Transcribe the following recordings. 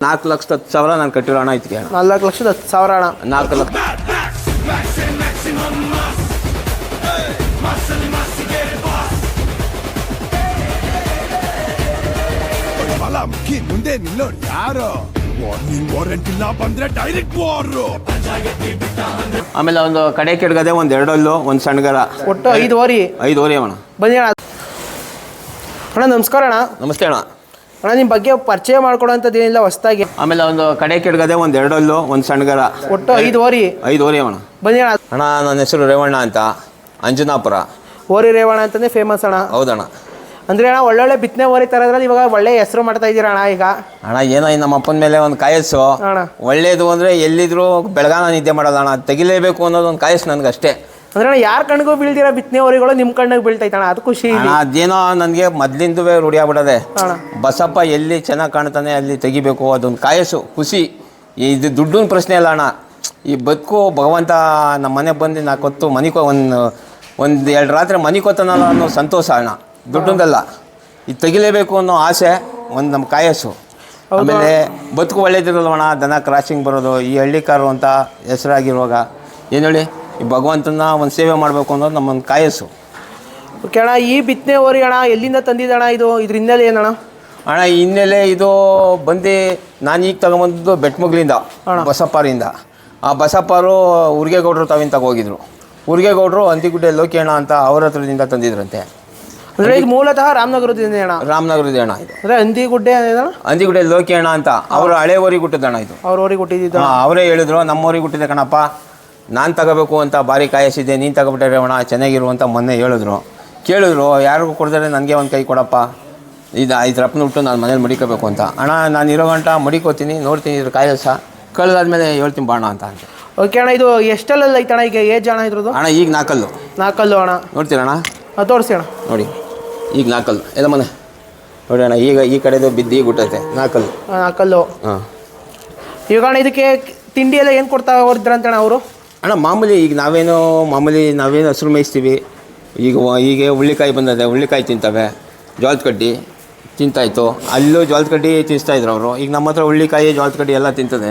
ನಾಲ್ಕು ಲಕ್ಷದ ಹತ್ತು ಸಾವಿರ ನಾನು ಕಟ್ಟಿರೋ ಹಣ ಐತಿಗೆ ಅಣ್ಣ. ನಾಲ್ಕು ಲಕ್ಷದ ಹತ್ತು ಸಾವಿರ ಅಣ್ಣ. ನಾಲ್ಕು ಲಕ್ಷ ಮುಖಿ ಮುಂದೆ ನಿಲ್ಲೋ ಯಾರು? ವಾರ್ನಿಂಗ್ ವಾರೆಂಟ್ ಇಲ್ಲ ಬಂದ್ರೆ ಡೈರೆಕ್ಟ್ ವಾರ್. ಆಮೇಲೆ ಒಂದು ಕಡೆ ಕೆಡ್ಗದೆ ಒಂದು ಎರಡಲ್ಲು ಒಂದು ಸಣ್ಣಗರ ಒಟ್ಟು ಐದು ಓರಿ. ಐದು ಓರಿ ಅಣ್ಣ. ಬನ್ನಿ ಅಣ್ಣ. ಅಣ್ಣ ನಮಸ್ಕಾರ ಅಣ್ಣ. ನಮಸ್ತೆ ಅಣ್ಣ. ಅಣ್ಣ ನಿಮ್ಮ ಬಗ್ಗೆ ಪರಿಚಯ ಮಾಡ್ಕೊಡೋಂಥದ್ದು ಏನಿಲ್ಲ ಹೊಸ್ದಾಗಿ. ಆಮೇಲೆ ಒಂದು ಕಡೆ ಕೆಡ್ಗದೆ ಒಂದು ಎರಡಲ್ಲು ಒಂದು ಸಣ್ಣಗರ. ಒಟ್ಟು ಐದು ಓರಿ. ಐದು ಓರಿ ಅಣ್ಣ. ಬನ್ನಿ ಅಣ್ಣ. ಅಣ್ಣ ನನ್ನ ಹೆಸರು ರೇವಣ್ಣ ಅಂತ. ಅಂಜನಾಪುರ. ಓರಿ ರೇವಣ್ಣ ಅಂತಂದ್ರೆ ಫೇಮಸ್ ಅಣ್ಣ. ಹೌದಣ್ಣ. ಅಂದ್ರೆ ಅಣ್ಣ ಒಳ್ಳೊಳ್ಳೆ ಬಿತ್ತನೆ ಓರಿ ತರೋದ್ರಲ್ಲಿ ಇವಾಗ ಒಳ್ಳೆ ಹೆಸರು ಮಾಡ್ತಾ ಇದ್ದೀರಾ ಅಣ್ಣ ಈಗ? ಅಣ್ಣ ಏನೋ ಈ ನಮ್ಮ ಅಪ್ಪನ ಮೇಲೆ ಒಂದು ಕಾಯಸ್ಸು. ಅಣ್ಣ. ಒಳ್ಳೇದು ಅಂದರೆ ಎಲ್ಲಿದ್ರು ಬೆಳಗಾನ ನಿದ್ದೆ ಮಾಡೋದು ಅಣ್ಣ ತೆಗಿಲೇಬೇಕು ಅನ್ನೋದು ಒಂದು ಕಾಯಸ್ಸು ನನಗೆ ಅಷ್ಟೇ ಅಂದ್ರೆ ಯಾರ ಕಣ್ಗೂ ಬೀಳ್ದಿರ ಬಿತ್ತನೆ ಹೊರಿಗಳು ನಿಮ್ಮ ಕಣ್ಣಿಗೆ ಬೀಳ್ತೈತೆ ಅಣ್ಣ ಅದು ಖುಷಿ ಇದೆ ಇಲ್ಲಿ ಅದೇನೋ ನನಗೆ ಮೊದ್ಲಿಂದ ರೂಢಿಯಾಗ್ಬಿಡದೆ ಬಸಪ್ಪ ಎಲ್ಲಿ ಚೆನ್ನಾಗಿ ಕಾಣ್ತಾನೆ ಅಲ್ಲಿ ತೆಗಿಬೇಕು ಅದೊಂದು ಕಾಯಸು ಖುಷಿ. ಇದು ದುಡ್ಡಿನ ಪ್ರಶ್ನೆ ಅಲ್ಲ ಅಣ್ಣ. ಈ ಬದುಕು ಭಗವಂತ ನಮ್ಮ ಮನೆಗೆ ಬಂದು ನಾಲ್ಕು ಹೊತ್ತು ಮನೆ ಕೊ ಒಂದು ಒಂದು ಎರಡು ರಾತ್ರಿ ಮನೆ ಕೊತ್ತನಲ್ಲ ಅನ್ನೋ ಸಂತೋಷ ಅಣ್ಣ. ದುಡ್ಡಿಂದಲ್ಲ. ಇದು ತೆಗಿಲೇಬೇಕು ಅನ್ನೋ ಆಸೆ ಒಂದು ನಮ್ಮ ಕಾಯಸು. ಆಮೇಲೆ ಬದುಕು ಒಳ್ಳೇದಿರಲ್ವಣ ದನ ಕ್ರಾಸಿಂಗ್ ಬರೋದು ಈ ಹಳ್ಳಿಕಾರು ಅಂತ ಹೆಸರಾಗಿರುವಾಗ. ಏನು ಹೇಳಿ? ಈ ಭಗವಂತನ ಒಂದು ಸೇವೆ ಮಾಡಬೇಕು ಅನ್ನೋದು ನಮ್ಮೊಂದು ಕಾಯಸ್ಸು. ಓಕೆ ಅಣ್ಣ ಈ ಬಿತ್ತನೆ ಓರಿ ಅಣ್ಣ ಎಲ್ಲಿಂದ ತಂದಿದ್ದಣ್ಣ ಇದು? ಇದ್ರ ಹಿನ್ನೆಲೆ ಏನಣ್ಣ? ಅಣ್ಣ ಈ ಹಿನ್ನೆಲೆ ಇದು ಬಂದು ನಾನು ಈಗ ತಗೊಂಬಂದದ್ದು ಬೆಟ್ಮಗ್ಲಿಂದ ಬಸಪ್ಪಾರಿಂದ. ಆ ಬಸಪ್ಪಾರು ಉರ್ಗೆಗೌಡರು ತಾವಿನ ತಗೋಗಿದ್ರು. ಉರ್ಗೆಗೌಡರು ಅಂತಿಗುಡ್ಡೆ ಲೋಕಿಯಣ್ಣ ಅಂತ ಅವ್ರ ಹತ್ರದಿಂದ ತಂದಿದ್ರಂತೆ. ಅಂದರೆ ಇದು ಮೂಲತಃ ರಾಮನಗರದಿಂದ ಅಣ್ಣ? ರಾಮನಗರದ ಅಣ್ಣ ಇದು. ಅಂದರೆ ಹಂದಿಗುಡ್ಡೆ ಅಂದಿಗುಡ್ಡೆ ಅಂತಿಗುಡ್ಡೆ ಲೋಕಿಯಣ್ಣ ಅಂತ ಅವರು ಹಳೆ ಊರಿಗೆ ಹುಟ್ಟಿದಣ್ಣ ಇದು. ಅವ್ರ ಊರಿಗೆ ಹುಟ್ಟಿದ್ದು ಅವರೇ ಹೇಳಿದ್ರು ನಮ್ಮ ಊರಿಗೆ ಹುಟ್ಟಿದೆ ಕಣಪ್ಪ. ನಾನು ತಗೋಬೇಕು ಅಂತ ಭಾರಿ ಕಾಯಿಸಿದ್ದೆ ನೀನು ತಗೊಬಿಟ್ಟೆ ರೇವಣ ಚೆನ್ನಾಗಿರು ಅಂತ ಮೊನ್ನೆ ಹೇಳಿದ್ರು. ಕೇಳಿದ್ರು ಯಾರಿಗೂ ಕೊಡಿದ್ರೆ ನನಗೆ ಒಂದು ಕೈ ಕೊಡಪ್ಪ. ಇದು ಐದು ರಪ್ಪನ ಬಿಟ್ಟು ನಾನು ಮನೇಲಿ ಮಡಿಕೋಬೇಕು ಅಂತ. ಅಣ್ಣ ನಾನು ಇರೋ ಗಂಟ ಮಡಿಕೋತೀನಿ ನೋಡ್ತೀನಿ ಇದ್ರ ಕಾಯಸ. ಕಳೆದಾದ್ಮೇಲೆ ಹೇಳ್ತೀನಿ ಬಾಣ ಅಂತ ಅಂತ. ಓಕೆ ಅಣ್ಣ ಇದು ಎಷ್ಟೆಲ್ಲ ಐತಣ್ಣ ಈಗ ಏಜ್ ಅಣ್ಣ ಇದ್ರದ್ದು? ಅಣ್ಣ ಈಗ ನಾಲ್ಕಲ್ಲು ನಾಲ್ಕಲ್ಲು ಅಣ್ಣ. ನೋಡ್ತೀರಣ್ಣ ಹಾಂ ತೋರಿಸಿ ಅಣ್ಣ. ನೋಡಿ ಈಗ ನಾಲ್ಕಲ್ಲು ಎಲ್ಲ ಮನೆ. ನೋಡಿ ಅಣ್ಣ ಈಗ ಈ ಕಡೆದು ಬಿದ್ದು ಈಗ ಹುಟ್ಟೈತೆ. ನಾಲ್ಕಲ್ಲು ಹಾಂ ನಾಲ್ಕಲ್ಲು ಹಾಂ. ಇವಾಗ ಅಣ್ಣ ಇದಕ್ಕೆ ತಿಂಡಿ ಎಲ್ಲ ಏನು ಕೊಡ್ತಾ ಹೋದ್ರಂತಣ್ಣ ಅವರು? ಅಣ್ಣ ಮಾಮೂಲಿ ಈಗ ನಾವೇನು ಮಾಮೂಲಿ ನಾವೇನು ಹಸಿರು ಮೇಯಿಸ್ತೀವಿ. ಈಗ ಈಗ ಹುಳ್ಳಿಕಾಯಿ ಬಂದದೆ ಹುಳ್ಳಿಕಾಯಿ ತಿಂತವೆ. ಜೋಳದ ಕಡ್ಡಿ ತಿಂತಾಯಿತ್ತು ಅಲ್ಲೂ ಜೋಳದ ಕಡ್ಡಿ ತಿನ್ನಿಸ್ತಾಯಿದ್ರು ಅವರು. ಈಗ ನಮ್ಮ ಹತ್ರ ಹುಳ್ಳಿಕಾಯಿ ಜೋಳದ ಕಡ್ಡಿ ಎಲ್ಲ ತಿಂತದೆ.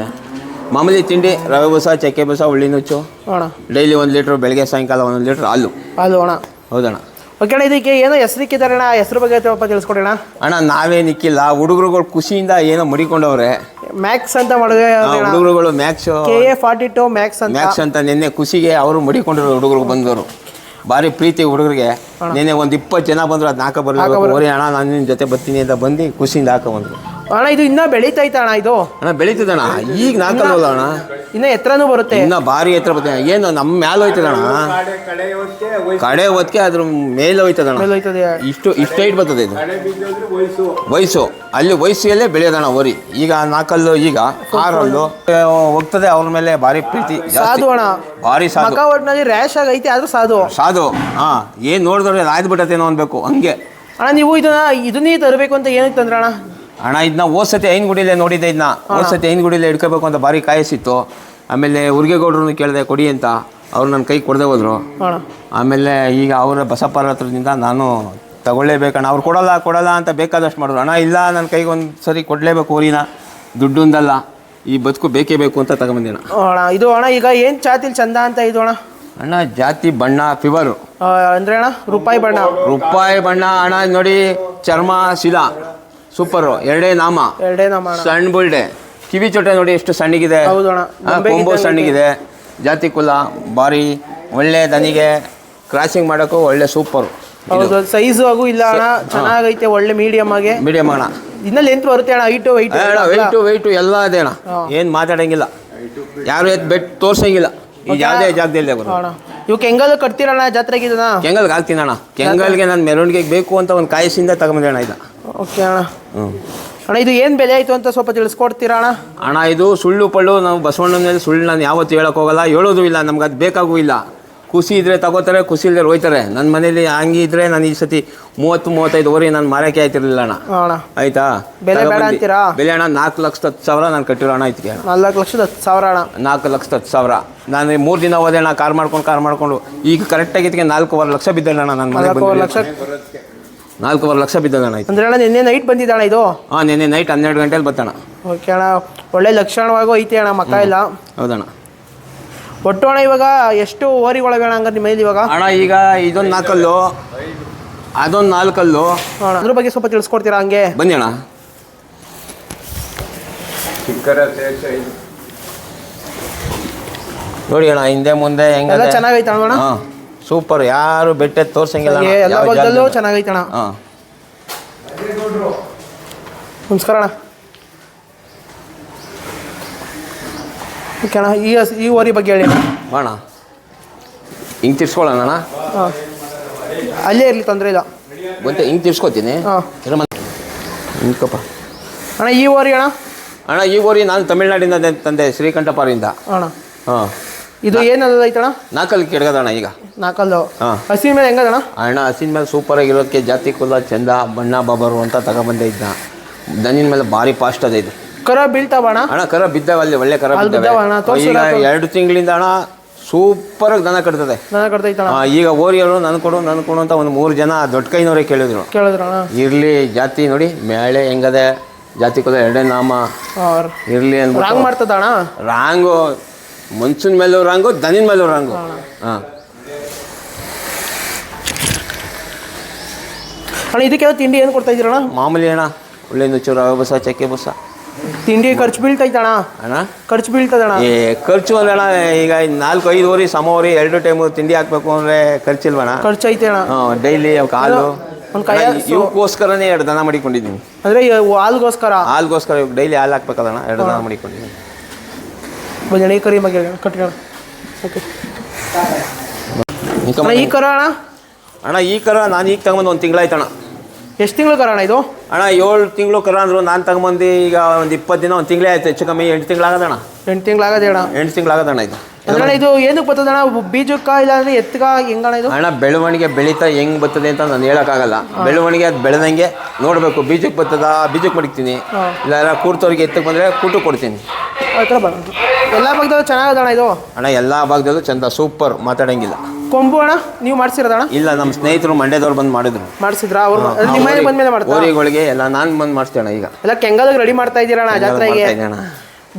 ಮಾಮೂಲಿ ತಿಂಡಿ ರವೆ ಬೂಸ ಚಕ್ಕೆ ಬೂಸ ಹುಳ್ಳಿ ನುಚ್ಚು. ಅಣ್ಣ. ಡೈಲಿ ಒಂದು ಲೀಟ್ರ್ ಬೆಳಗ್ಗೆ ಸಾಯಂಕಾಲ ಒಂದೊಂದು ಲೀಟ್ರ್ ಹಾಲು. ಹಾಲು ಅಣ್ಣ. ಹೌದಣ್ಣ. ಓಕೆ ಅಣ್ಣ ಇದಕ್ಕೆ ಏನೋ ಹೆಸರಿಕ್ಕಿದ್ದಾರೆ ಅಣ್ಣ. ಹೆಸರು ಬಗ್ಗೆ ಸ್ವಲ್ಪ ತಿಳಿಸ್ಕೊಡೋಣ ಅಣ್ಣ. ಅಣ್ಣ ನಾವೇನಿಕ್ಕಿಲ್ಲ ಹುಡುಗರುಗಳು ಖುಷಿಯಿಂದ ಏನೋ ಮಡಿಕೊಂಡವ್ರೆ ಮ್ಯಾಕ್ಸ್ ಅಂತ ಮಾಡಿದ್ರೆ ಹುಡುಗರುಗಳು max K A forty two max ಅಂತ. ಮ್ಯಾಕ್ಸ್ ಅಂತ ನಿನ್ನೆ ಖುಷಿಗೆ ಅವರು ಮಡಿಕೊಂಡಿರೋ ಹುಡುಗರು ಬಂದವರು. ಭಾರಿ ಪ್ರೀತಿ ಹುಡುಗರಿಗೆ. ನಿನ್ನೆ ಒಂದು ಇಪ್ಪತ್ತು ಜನ ಬಂದರು ಅದು ನಾಲ್ಕ ಬರಲಿ ಓರಿ ಅಣ್ಣ ನಾನು ನಿನ್ನ ಜೊತೆ ಬರ್ತೀನಿ ಅಂತ ಬಂದು ಖುಷಿಯಿಂದ ಹಾಕೋ ಬಂದರು ಅಣ್ಣ ಇದು ಇನ್ನೂ ಬೆಳೀತೈತೆ ಅಣ್ಣ ಇದು. ಅಣ್ಣ ಬೆಳೀತದಣ್ಣ ಈಗ ನಾಲ್ಕಲ್ಲ ಅಣ್ಣ. ಇನ್ನೂ ಎತ್ತರನೂ ಬರುತ್ತೆ. ಇನ್ನ ಭಾರಿ ಎತ್ತರ ಬರುತ್ತೆ. ಏನು ನಮ್ಮ ಮ್ಯಾಲೆ ಹೋಯ್ತದಣ್ಣ ಕಡೆ ಹೊತ್ತಿಗೆ ಅದ್ರ ಮೇಲೆ ಹೋಯ್ತದಣ್ಣ ಮೇಲೆ ಹೋಯ್ತದೆ. ಇಷ್ಟು ಇಷ್ಟು ಹೈಟ್ ಬರ್ತದೆ ಇದು. ವಯಸ್ಸು. ಅಲ್ಲಿ ವಯಸ್ಸಿಯಲ್ಲೇ ಬೆಳೆಯೋದಣ್ಣ ಓರಿ. ಈಗ ನಾಲ್ಕಲ್ಲು ಈಗ ಆರಲ್ಲು ಹೋಗ್ತದೆ ಅವ್ರ ಮೇಲೆ ಭಾರಿ ಪ್ರೀತಿ. ಸಾಧು ಅಣ್ಣ. ಭಾರಿ ಸಾಧು. ಒಟ್ಟಿನಲ್ಲಿ ರ್ಯಾಶ್ ಆಗೈತೆ ಆದ್ರೂ ಸಾಧು. ಸಾಧು. ಹಾ ಏನು ನೋಡಿದ್ರೆ ಆಯ್ತು ಬಿಟ್ಟತೇನೋ ಅನ್ಬೇಕು ಹಂಗೆ. ಅಣ್ಣ ನೀವು ಇದನ್ನ ಇದನ್ನೇ ತರಬೇಕು ಅಂತ ಏನಕ್ಕೆ ತಂದ್ರ ಅಣ್ಣ ಇದನ್ನ ಓಸತಿ ಐನ್ ಗುಡಿಲೆ ನೋಡಿದ್ದೆ ಇದನ್ನ ಓಸತಿ ಐನ್ ಗುಡಿಲೆ ಹಿಡ್ಕೋಬೇಕು ಅಂತ ಭಾರಿ ಕಾಯಿಸಿತ್ತು. ಆಮೇಲೆ ಉರ್ಗೆಗೌಡ್ರನ್ನು ಕೇಳಿದೆ ಕೊಡಿ ಅಂತ. ಅವ್ರು ನನ್ನ ಕೈ ಕೊಡದೆ ಹೋದ್ರು. ಆಮೇಲೆ ಈಗ ಅವರ ಬಸಪ್ಪರ ಹತ್ರದಿಂದ ನಾನು ತಗೊಳ್ಳೇಬೇಕಣ್ಣ. ಅವ್ರು ಕೊಡಲ್ಲ ಕೊಡಲ್ಲ ಅಂತ ಬೇಕಾದಷ್ಟು ಮಾಡಿದ್ರು. ಅಣ್ಣ ಇಲ್ಲ ನನ್ನ ಕೈಗೆ ಒಂದು ಸರಿ ಕೊಡಲೇಬೇಕು ಊರಿನ. ದುಡ್ಡುಂದಲ್ಲ. ಈ ಬದುಕು ಬೇಕೇ ಬೇಕು ಅಂತ ತಗೊಂಬಂದಿನ ಅಣ್ಣ ಇದು ಅಣ್ಣ ಈಗ ಏನು ಚಾತಿಲ್ ಚಂದ ಅಂತ ಇದು ಅಣ್ಣ? ಅಣ್ಣ ಜಾತಿ ಬಣ್ಣ ಫಿವರು. ಅಂದ್ರೆ ಅಣ್ಣ ರೂಪಾಯಿ ಬಣ್ಣ. ರೂಪಾಯಿ ಬಣ್ಣ ಅಣ್ಣ ನೋಡಿ ಚರ್ಮ ಶಿಲಾ. ಸೂಪರು ಎರಡೇ ನಾಮ. ಎರಡೇ ನಾಮ ಸಣ್ಣ ಬುಲ್ಡೆ ಕಿವಿ ಚೊಟ್ಟೆ ನೋಡಿ ಎಷ್ಟು ಸಣ್ಣಗಿದೆ. ಹೌದಣ್ಣ ಕೊಂಬು ಸಣ್ಣಗಿದೆ. ಜಾತಿ ಕುಲ ಬಾರಿ ಒಳ್ಳೆ ದನಿಗೆ ಕ್ರಾಸಿಂಗ್ ಮಾಡೋಕ್ಕೂ ಒಳ್ಳೆ ಸೂಪರ್ ಹೌದು ಸೈಜು ಆಗು ಇಲ್ಲ ಅಣ್ಣ. ಚೆನ್ನಾಗೈತೆ ಒಳ್ಳೆ ಮೀಡಿಯಮ್ ಆಗಿ. ಮೀಡಿಯಮ್ ಅಣ್ಣ. ಇನ್ನಲ್ಲಿ ಎಂತ ಬರುತ್ತೆ ಅಣ್ಣ? ಹೈಟು ವೈಟ್ ಅಣ್ಣ ವೈಟು ವೈಟು ಎಲ್ಲ ಇದೆ ಅಣ್ಣ. ಏನು ಮಾತಾಡಂಗಿಲ್ಲ. ಯಾರು ಎತ್ ಬೆಟ್ ತೋರ್ಸಂಗಿಲ್ಲ. ಯಾವುದೇ ಜಾಗದಲ್ಲಿ ಬರೋದು ಅಣ್ಣ. ಕೆಂಗಲ್ ಕಟ್ತೀರಣ್ಣ ಜಾತ್ರೆಗೆ ಇದನ್ನ? ಕೆಂಗಲ್ಗೆ ಹಾಕ್ತೀನಿ ಅಣ್ಣ. ಕೆಂಗಲ್ಗೆ ನಾನು ಮೆರವಣಿಗೆಗೆ ಬೇಕು ಅಂತ ಒಂದು ಕಾಯಿಸಿಂದ ತಗೊಂಬಂದೆ ಅಣ್ಣ ಇದು. ಓಕೆ ಅಣ್ಣ. ಅಣ್ಣ ಇದು ಏನು ಬೆಲೆ ಆಯ್ತು ಅಂತ ಸ್ವಲ್ಪ ತಿಳಿಸ್ಕೊಡ್ತೀರಾ ಅಣ್ಣ? ಅಣ್ಣ ಇದು ಸುಳ್ಳು ಪಳ್ಳು ನಾವು ಬಸವಣ್ಣನ ಮೇಲೆ ಸುಳ್ಳು ನಾನು ಯಾವತ್ತೂ ಹೇಳಕ್ ಹೋಗಲ್ಲ. ಹೇಳೋದು ಇಲ್ಲ ನಮ್ಗೆ ಅದು ಬೇಕಾಗೂ ಇಲ್ಲ. ಖುಷಿ ಇದ್ರೆ ತಗೋತಾರೆ ಖುಷಿ ಇಲ್ಲದೆ ಹೋಯ್ತಾರೆ. ನನ್ನ ಮನೇಲಿ ಹಂಗೆ ಇದ್ರೆ ನಾನು ಈ ಸತಿ ಮೂವತ್ತು ಮೂವತ್ತೈದು ಓರಿ ನಾನು ಮಾರಕ್ಕೆ ಆಯ್ತಿರ್ಲಿಲ್ಲ ಅಣ್ಣ. ಅಣ್ಣ. ಆಯ್ತಾ? ಬೆಲೆ ಬೇಡ ಅಂತೀರಾ? ಬೆಲೆ ಅಣ್ಣ ನಾಲ್ಕು ಲಕ್ಷದ ಹತ್ತು ಸಾವಿರ ನಾನು ಕಟ್ಟಿರೋ ಅಣ್ಣ ಅಣ್ಣ ನಾಲ್ಕು ಲಕ್ಷದ ಹತ್ತು ಸಾವಿರ ಅಣ್ಣ. ನಾಲ್ಕು ಲಕ್ಷದ ಹತ್ತು ಸಾವಿರ. ನಾನು ಮೂರು ದಿನ ಹೋದೆ ಅಣ್ಣ ಕಾರ್ ಮಾಡ್ಕೊಂಡು ಕಾರ್ ಮಾಡ್ಕೊಂಡು. ಈಗ ಕರೆಕ್ಟಾಗಿ ಇದಕ್ಕೆ ನಾಲ್ಕೂವರೆ ಲಕ್ಷ ಬಿದ್ದಣ್ಣ ನನ್ನ ಮನೆ ಲಕ್ಷ. ನಾಲ್ಕೂವರೆ ಲಕ್ಷ ಬಿದ್ದಣ್ಣ ಆಯ್ತು. ಅಂದ್ರೆ ಅಣ್ಣ ನಿನ್ನೆ ನೈಟ್ ಬಂದಿದ್ದಾಳ ಇದು? ಹಾಂ ನಿನ್ನೆ ನೈಟ್ ಹನ್ನೆರಡು ಗಂಟೆಲಿ ಬತ್ತಣ್ಣ. ಓಕೆ ಅಣ್ಣ ಒಳ್ಳೆ ಲಕ್ಷಣವಾಗೂ ಐತೆ ಅಣ್ಣ ಮಕ್ಕ ಇಲ್ಲ ಹೌದಣ್ಣ. ಒಟ್ಟು ಅಣ್ಣ ಇವಾಗ ಎಷ್ಟು ಓರಿಗಳವೆ ಅಣ್ಣ ಹಂಗಾರೆ ನಿಮ್ಮ ಮನೇಲಿ ಇವಾಗ? ಅಣ್ಣ ಈಗ ಇದೊಂದು ನಾಲ್ಕಲ್ಲು ಅದೊಂದು ನಾಲ್ಕಲ್ಲು. ಅಣ್ಣ ಅದ್ರ ಬಗ್ಗೆ ಸ್ವಲ್ಪ ತಿಳಿಸ್ಕೊಡ್ತೀರಾ ಹಂಗೆ? ಬನ್ನಿ ಅಣ್ಣ. ನೋಡಿ ಅಣ್ಣ ಹಿಂದೆ ಮುಂದೆ ಹೆಂಗ ಎಲ್ಲ ಚೆನ್ನಾಗೈತೆ ಅಣ್ಣ? ಹಾಂ. ಸೂಪರ್ ಯಾರು ಬೆಟ್ಟ ತೋರ್ಸಂಗಿಲ್ಲ ಚೆನ್ನಾಗೈತಣ ಎಲ್ಲ ಭಾಗದಲ್ಲೂ. ಚೆನ್ನಾಗೈತೆ ಅಣ್ಣ ಹಾಂ. ನಮಸ್ಕಾರ ಅಣ್ಣ. ಓಕೆ ಅಣ್ಣ ಈ ಹಸ್- ಈ ಓರಿ ಬಗ್ಗೆ ಹೇಳಿ ಅಣ್ಣ. ಬಾಣ. ಹಿಂಗೆ ತಿರ್ಸ್ಕೊಳ್ಳೋಣ ಅಣ್ಣ. ಹಾಂ. ಅಲ್ಲೇ ಇರಲಿ ತೊಂದರೆ ಇಲ್ಲ. ಬಂತೆ ಹಿಂಗೆ ತಿರ್ಸ್ಕೊತೀನಿ. ಹಾಂ. ಅಣ್ಣ ಈ ಓರಿ ಅಣ್ಣ. ಅಣ್ಣ ಈ ಓರಿ ನಾನು ತಮಿಳ್ನಾಡಿಂದ ತಂದೆ ಶ್ರೀಕಂಠಪುರದಿಂದ ಅಣ್ಣ. ಹಾಂ. ಇದು ಏನಲ್ಲ ಐತಣ್ಣ? ನಾಲ್ಕಲ್ಲಿ ಕೆಡಗದಣ್ಣ ಈಗ. ನಾಲ್ಕಲ್ಲು. ಹಸಿನ ಹಸಿ ಮೇಲೆ ಹೆಂಗದಣ ಅಣ್ಣ ಹಸಿನ ಮೇಲೆ ಸೂಪರ್ ಆಗಿರೋದಕ್ಕೆ ಜಾತಿ ಕುಲ ಚಂದ ಬಣ್ಣ ಬಾಬರು ಅಂತ ತಗೊಂಡ್ಬಂದೆ ಇದ್ದ ದನಿನ ಮೇಲೆ ಭಾರಿ ಫಾಸ್ಟ್ ಅದ ಇದು. ಕರ ಬೀಳ್ತಾವ ಅಣ್ಣ ಅಣ್ಣ ಕರ ಬಿದ್ದಾವೆ ಅಲ್ಲಿ ಒಳ್ಳೆ ಕರ ಬಿದ್ದಾವೆ. ಈಗ ಎರಡು ತಿಂಗಳಿಂದ ಅಣ್ಣ ಸೂಪರ್ ದನ ಕಟ್ತದೆ. ದನ ಆ, ಈಗ ಓರಿಯರು ನನ್ ಕೊಡು ನನ್ ಕೊಡು ಅಂತ ಒಂದು ಮೂರು ಜನ ದೊಡ್ಡ ಕೈನವರೇ ಕೇಳಿದ್ರು. ಇರ್ಲಿ ಜಾತಿ ನೋಡಿ ಮೇಳೆ ಹೆಂಗದೆ ಜಾತಿ ಕುಲ ಎರಡೇ ನಾಮ. ಇರ್ಲಿ ಅಣ್ಣ ರಾಂಗು ಮನ್ಸನ್ ಮೇಲೆ ರಂಗು ದನಿನ ಮೇಲೆ ರಾಂಗು ಹಾಂ. ಅಣ್ಣ ಇದಕ್ಕೆ ತಿಂಡಿ ಏನು ಕೊಡ್ತಾ ಇದ್ದೀರಣ್ಣ? ಮಾಮೂಲಿ ಅಣ್ಣ ಒಳ್ಳೆ ನುಚ್ಚೂರು ರವೆ ಬಸ ಚಕ್ಕೆ ಬಸ. ತಿಂಡಿ ಖರ್ಚು ಬೀಳ್ತೈತಣ ಅಣ್ಣ? ಖರ್ಚು ಬೀಳ್ತದಣ್ಣ? ಏ ಖರ್ಚು ಅಲ್ಲಣ್ಣ ಈಗ ನಾಲ್ಕು ಐದು ವರಿ ಸಮವರಿ ಎರಡು ಟೈಮು ತಿಂಡಿ ಹಾಕ್ಬೇಕು ಅಂದರೆ ಖರ್ಚಿಲ್ವಣ ಖರ್ಚು ಐತೆ ಅಣ್ಣ. ಹಾಂ ಡೈಲಿ ಕಾಲು. ಒಂದು ಕೈ ಅಣ್ಣ, ಇವಕ್ಕೋಸ್ಕರನೇ ಎರಡು ದನ ಮಾಡಿಕೊಂಡಿದ್ದೀನಿ. ಅಂದರೆ ಹಾಲ್ಗೋಸ್ಕರ? ಹಾಲ್ಗೋಸ್ಕರ ಇವಾಗ ಡೈಲಿ ಹಾಲು ಹಾಕ್ಬೇಕಲ್ಲಣ್ಣ ಎರಡು ದನ ಮಾಡಿಕೊಂಡಿದ್ದೀನಿ. ಬಂದಣ ಈ ಕರಿ ಮಗ ಕಟ್ಕೋಣ ಓಕೆ ಅಣ್ಣ ಈ ಕರ ಅಣ್ಣ? ಅಣ್ಣ ಈ ಕರ ನಾನು ಈಗ ತಗೊಂಬಂದು ಒಂದು ತಿಂಗಳಾಯ್ತಣ್ಣ ಎಷ್ಟು ತಿಂಗಳು ಕರ ಅಣ್ಣ ಇದು? ಅಣ್ಣ ಏಳು ತಿಂಗಳು ಕರ ಅಂದ್ರು ನಾನು ತಗೊಂಬಂದು ಈಗ ಒಂದು ಇಪ್ಪತ್ತು ದಿನ ಒಂದು ತಿಂಗಳೇ ಆಯ್ತು ಹೆಚ್ಚು ಕಮ್ಮಿ ಎಂಟು ತಿಂಗಳಾಗದಣ್ಣ ಎಂಟು ತಿಂಗಳು ಆಗದೆ ಅಣ್ಣ. ಎಂಟು ತಿಂಗಳಾಗದಣ್ಣ ಇದು. ಅಣ್ಣ ಇದು ಏನಕ್ಕೆ ಬರ್ತದಣ್ಣ ಬೀಜಕ್ಕ ಇಲ್ಲ ಅಂದ್ರೆ ಎತ್ತಗ ಹೆಂಗಣ ಇದು? ಅಣ್ಣ ಬೆಳವಣಿಗೆ ಬೆಳೀತಾ ಹೆಂಗ್ ಬರ್ತದೆ ಅಂತ ನಾನು ಹೇಳೋಕ್ಕಾಗಲ್ಲ. ಬೆಳವಣಿಗೆ ಅದು ಬೆಳೆದಂಗೆ ನೋಡಬೇಕು ಬೀಜಕ್ಕೆ ಬರ್ತದ? ಬೀಜಕ್ಕೆ ಮಡಿಕ್ತೀನಿ ಇಲ್ಲ ಕೂರ್ತವ್ರಿಗೆ ಎತ್ತಕ್ಕೆ ಬಂದರೆ ಕೂಟು ಕೊಡ್ತೀನಿ. ಆ ಥರ ಎಲ್ಲ ಭಾಗದಲ್ಲೂ ಚೆನ್ನಾಗದಣ್ಣ ಇದು? ಅಣ್ಣ ಎಲ್ಲ ಭಾಗದಲ್ಲೂ ಚಂದ ಸೂಪರ್ ಮಾತಾಡಂಗಿಲ್ಲ. ಕೊಂಬು ಅಣ್ಣ ನೀವು ಮಾಡ್ಸಿರೋದಣ್ಣ ಇಲ್ಲ ನಮ್ಮ ಸ್ನೇಹಿತರು ಮಂಡ್ಯದವ್ರು ಬಂದು ಮಾಡಿದ್ರು. ಮಾಡಿಸಿದ್ರಾ? ಅವ್ರು ನಿಮ್ಮ ಮನೆಗೆ ಬಂದ್ಮೇಲೆ ಮಾಡ್ತಾರೆ ಓರಿಗಳಿಗೆ ಎಲ್ಲ ನಾನು ಬಂದು ಮಾಡ್ತೇನೆ ಈಗ. ಎಲ್ಲ ಕೆಂಗಲ್ಗೆ ರೆಡಿ ಮಾಡ್ತಾ ಇದ್ದೀರಣ್ಣ ಜಾತ್ರೆಗೆ? ಅಣ್ಣ.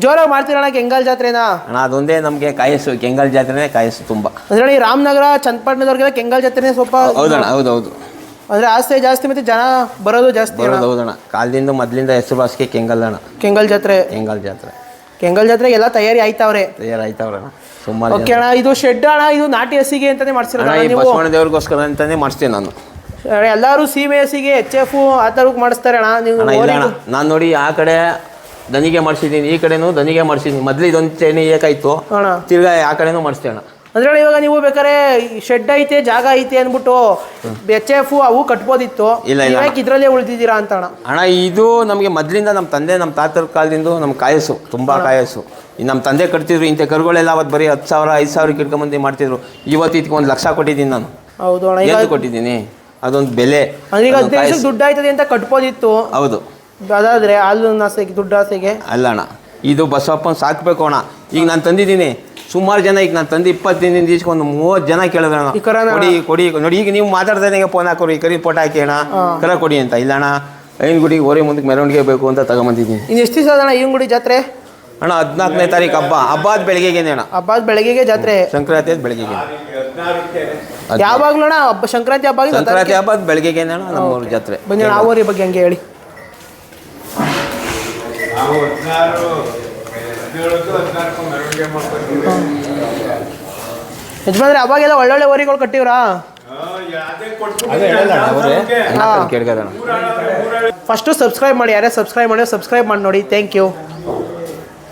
ಜೋರಾಗಿ ಮಾಡ್ತೀರಣ್ಣ ಕೆಂಗಲ್ ಜಾತ್ರೆನ? ಅಣ್ಣ ಅದೊಂದೇ ನಮಗೆ ಕಾಯಸ್ಸು ಕೆಂಗಲ್ ಜಾತ್ರೆನೇ ಕಾಯಸ್ಸು ತುಂಬ. ಅಂದ್ರೆ ಈ ರಾಮನಗರ ಚನ್ನಪಟ್ಟಣದವ್ರಿಗೆಲ್ಲ ಕೆಂಗಲ್ ಜಾತ್ರೆನೇ ಸ್ವಲ್ಪ ಹೌದಣ್ಣ ಹೌದೌದು. ಹೌದು ಅಂದ್ರೆ ಆಸ್ತಿ ಜಾಸ್ತಿ ಮತ್ತೆ ಜನ ಬರೋದು ಜಾಸ್ತಿ ಬರೋದು ಹೌದಣ್ಣ. ಕಾಲದಿಂದ ಮೊದಲಿಂದ ಹೆಸರುವಾಸಿಗೆ ಕೆಂಗಲ್ ಅಣ್ಣ. ಕೆಂಗಲ್ ಜಾತ್ರೆ. ಕೆಂಗಲ್ ಜಾತ್ರೆ. ಕೆಂಗಲ್ ಜಾತ್ರೆ ಎಲ್ಲ ತಯಾರಿ ಆಯ್ತಾವ್ರೆ. ತಯಾರಾಯ್ತವ್ರಣ್ಣ ಸುಮಾರು ಓಕೆ ಅಣ್ಣ ಇದು ಶೆಡ್ ಅಣ್ಣ ಇದು ನಾಟಿ ಹಸಿಗೆ ಅಂತಾನೆ ಮಾಡ್ಸಿರೋದು ಅಣ್ಣ ಈ ನೀವು? ಬಸವಣ್ಣ ದೇವ್ರಿಗೋಸ್ಕರ ಅಂತಾನೆ ಮಾಡಿಸ್ತೀನಿ ನಾನು. ಅಣ್ಣ, ಎಲ್ಲಾರು ಸೀಮೆ ಹಸಿಗೆ ಎಚ್ ಎಫ್ ಆ ತರ ಮಾಡಿಸ್ತಾರೆ ಅಣ್ಣ ನೀವು ಅಣ್ಣ ಇಲ್ಲ ನಾನು ನೋಡಿ ಆ ಕಡೆ ದನಿಗೆ ಮಾಡಿಸಿದ್ದೀನಿ ಈ ಕಡೆನೂ ದನಿಗೆ ಮಾಡಿಸಿದ್ದೀನಿ. ಮೊದಲು ಇದೊಂದು ಚೇಣಿ ಏಕಾಯ್ತು. ಅಣ್ಣ. ತಿರ್ಗಾ ಆ ಕಡೆನೂ ಮಾಡಿಸ್ತೇವೆ ಅಣ್ಣ. ಅಂದ್ರೆ ಇವಾಗ ನೀವು ಬೇಕಾದ್ರೆ ಶೆಡ್ ಐತೆ ಜಾಗ ಐತೆ ಅಂದ್ಬಿಟ್ಟು ಎಚ್ ಎಫ್ ಅವು ಕಟ್ಬೋದಿತ್ತು. ಇಲ್ಲ, ಇಲ್ಲ. ಯಾಕೆ ಇದ್ರಲ್ಲೇ ಉಳಿದಿದ್ದೀರಾ ಅಂತ ಅಣ್ಣ. ಅಣ್ಣ ಇದು ನಮಗೆ ಮೊದಲಿಂದ ನಮ್ಮ ತಂದೆ ನಮ್ಮ ತಾತರ ಕಾಲದಿಂದ ನಮ್ಮ ಕಾಯಸು ತುಂಬ ಕಾಯಸು. ನಮ್ಮ ತಂದೆ ಕಟ್ತಿದ್ರು ಇಂಥ ಕರುಗಳೆಲ್ಲ ಅವತ್ತು ಬರೀ ಹತ್ತು ಸಾವಿರ ಐದು ಸಾವಿರ ಕಿಟ್ಕೊಂಬಂದು ಮಾಡ್ತಿದ್ರು. ಇವತ್ತು ಇದಕ್ಕೆ ಒಂದು ಲಕ್ಷ ಕೊಟ್ಟಿದ್ದೀನಿ ನಾನು. ಹೌದು ಅಣ್ಣ ಈಗ ಎದ್ದು ಕೊಟ್ಟಿದ್ದೀನಿ. ಅದೊಂದು ಬೆಲೆ ಅಂದ್ರೆ ಈಗ ಅದೊಂದು ಹದಿನೈದು ಕಾಯಸ್ಸು. ದುಡ್ಡು ಆಯ್ತದೆ ಅಂತ ಕಟ್ಬೋದಿತ್ತು. ಹೌದು. ಅದಾದ್ರೆ ಹಾಲು ಆಸೆಗೆ ದುಡ್ಡು ಆಸೆಗೆ ಅಲ್ಲ ಅಣ್ಣ ಇದು ಬಸವಪ್ಪನ ಸಾಕ್ಬೇಕು ಅಣ್ಣ. ಈಗ ನಾನು ತಂದಿದ್ದೀನಿ. ಸುಮಾರು ಜನ ಈಗ ನಾನು ತಂದು ಈಚೆಗೆ ಒಂದು ಮೂವತ್ತು ಜನ ಕೇಳಿದ್ರೆ ಕೊಡಿ ಕೊಡಿ ನೋಡಿ ಈಗ ನೀವು ಮಾತಾಡ್ದಂಗೆ ಫೋನ್ ಹಾಕೋರು? ಈ ಕರಿ ಫೋಟೋ ಹಾಕಿ ಅಣ್ಣ ಕರ ಕೊಡಿ ಅಂತ. ಇಲ್ಲ ಅಣ್ಣ ಐನ್ ಗುಡಿಗೆ ಓರಿ ಮುಂದಕ್ಕೆ ಮೆರವಣಿಗೆ ಬೇಕು ಅಂತ ತಗೊಂಬಂದಿದ್ದೀನಿ. ಇನ್ನು ಎಷ್ಟು ದಿವಸ ಅಣ್ಣ ಈಂಗುಡಿ ಜಾತ್ರೆ? ಅಣ್ಣ ಹದಿನಾಲ್ಕನೇ ತಾರೀಕು ಹಬ್ಬ. ಹಬ್ಬದ ಬೆಳಗ್ಗೆಗೆ ಅಣ್ಣ. ಹಬ್ಬದ ಬೆಳಗ್ಗೆಗೆ ಜಾತ್ರೆ. ಸಂಕ್ರಾಂತಿ ಆದ ಬೆಳಗ್ಗೆಗೆ. ಯಾವಾಗ್ಲೂ ಅಣ್ಣ ಹಬ್ಬ ಸಂಕ್ರಾಂತಿ ಹಬ್ಬ ಸಂಕ್ರಾಂತಿ ಹಬ್ಬ ಆದ ಬೆಳಗ್ಗೆಗೆ ಅಣ್ಣ ನಮ್ಮೂರು ಜಾತ್ರೆ. ಬನ್ನಿ ಅಣ್ಣ ಆ ಊರಿ ಬಗ್ಗೆ ಹಂಗೆ ಹೇಳಿ. ಯಜಮಾನ್ರೆ ಅವಾಗೆಲ್ಲ ಒಳ್ಳೊಳ್ಳೆ ಓರಿಗಳು ಕಟ್ಟಿವ್ರಾ? ಫಸ್ಟು ಸಬ್ಸ್ಕ್ರೈಬ್ ಮಾಡಿ ಯಾರೇ ಸಬ್ಸ್ಕ್ರೈಬ್ ಮಾಡಿ ಸಬ್ಸ್ಕ್ರೈಬ್ ಮಾಡಿ ನೋಡಿ. Thank you